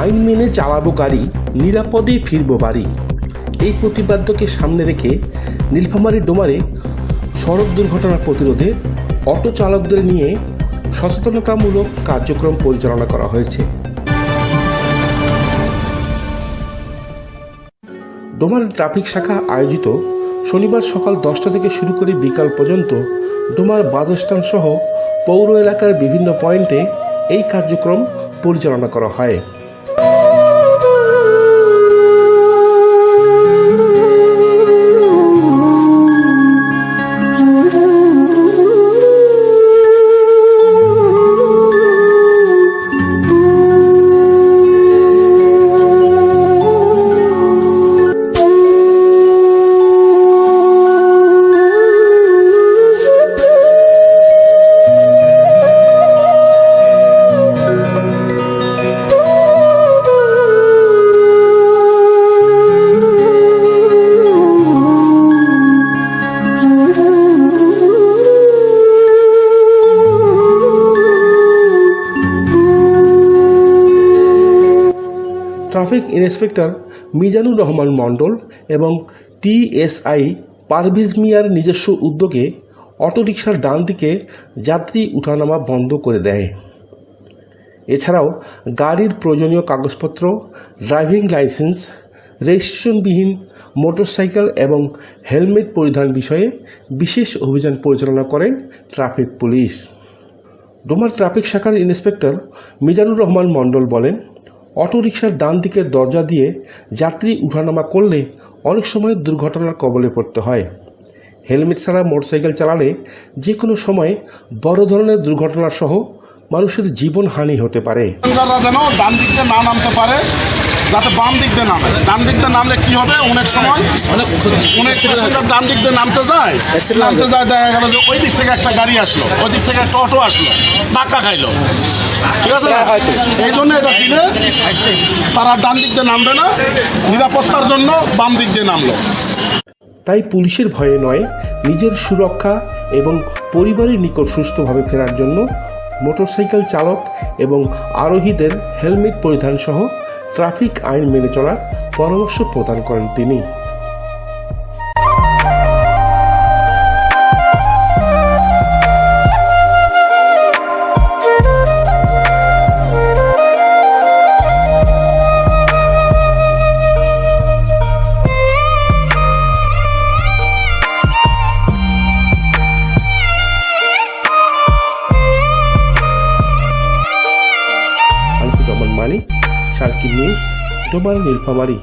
আইন মেনে চালাবো গাড়ি, নিরাপদে ফিরবো বাড়ি। এই প্রতিবাদ্যকে সামনে রেখে নীলফামারী ডোমারে সড়ক দুর্ঘটনা প্রতিরোধে অটো চালকদের নিয়ে সচেতনতামূলক কার্যক্রম পরিচালনা করা হয়েছে। ডোমার ট্রাফিক শাখা আয়োজিত শনিবার সকাল দশটা থেকে শুরু করে বিকাল পর্যন্ত ডোমার বাস স্ট্যান্ড সহ পৌর এলাকার বিভিন্ন পয়েন্টে এই কার্যক্রম পরিচালনা করা হয়। ট্রাফিক ইন্সপেক্টর মিজানুর রহমান মণ্ডল এবং টিএসআই পারভিজ মিয়ার নিজস্ব উদ্যোগে অটোরিকশার ডান দিকে যাত্রী উঠানামা বন্ধ করে দেয়। এছাড়াও গাড়ির প্রয়োজনীয় কাগজপত্র, ড্রাইভিং লাইসেন্স, রেজিস্ট্রেশনবিহীন মোটরসাইকেল এবং হেলমেট পরিধান বিষয়ে বিশেষ অভিযান পরিচালনা করেন ট্রাফিক পুলিশ। ডোমার ট্রাফিক শাখার ইন্সপেক্টর মিজানুর রহমান মণ্ডল বলেন অটোরিকশার ডান দিকের দরজা দিয়ে যাত্রী উঠানামা করলে অনেক সময় দুর্ঘটনার কবলে পড়তে হয়। হেলমেট ছাড়া মোটরসাইকেল চালালে যে কোনো সময় বড় ধরনের দুর্ঘটনা সহ মানুষের জীবন হানি হতে পারে। যেন ডান দিক দিয়ে না নামতে পারে যাতে বাম দিক দিয়ে নামে। ডান দিক দিয়ে নামলে কি হবে? অনেক সময় অনেক অনেক প্যাসেঞ্জার ডান দিক দিয়ে নামতে যায়। নামতে যায় দেখা গেল যে ওই দিক থেকে একটা গাড়ি আসলো ওই দিক থেকে একটা অটো আসলো ধাক্কা খাইলো। ঠিক আছে? এই জন্য এটা দিলে তারা ডান দিক দিয়ে নামবে না নিরাপত্তার জন্য বাম দিক দিয়ে নামলো। তাই পুলিশের ভয়ে নয় নিজের সুরক্ষা এবং পরিবারের নিকট সুস্থভাবে ফেরার জন্য মোটরসাইকেল চালক এবং আরোহীদের হেলমেট পরিধান সহ ট্রাফিক আইন মেনে চলার পরামর্শ প্রদান করেন তিনি। সার্কিট নিউজ তোমার নীলফামারী।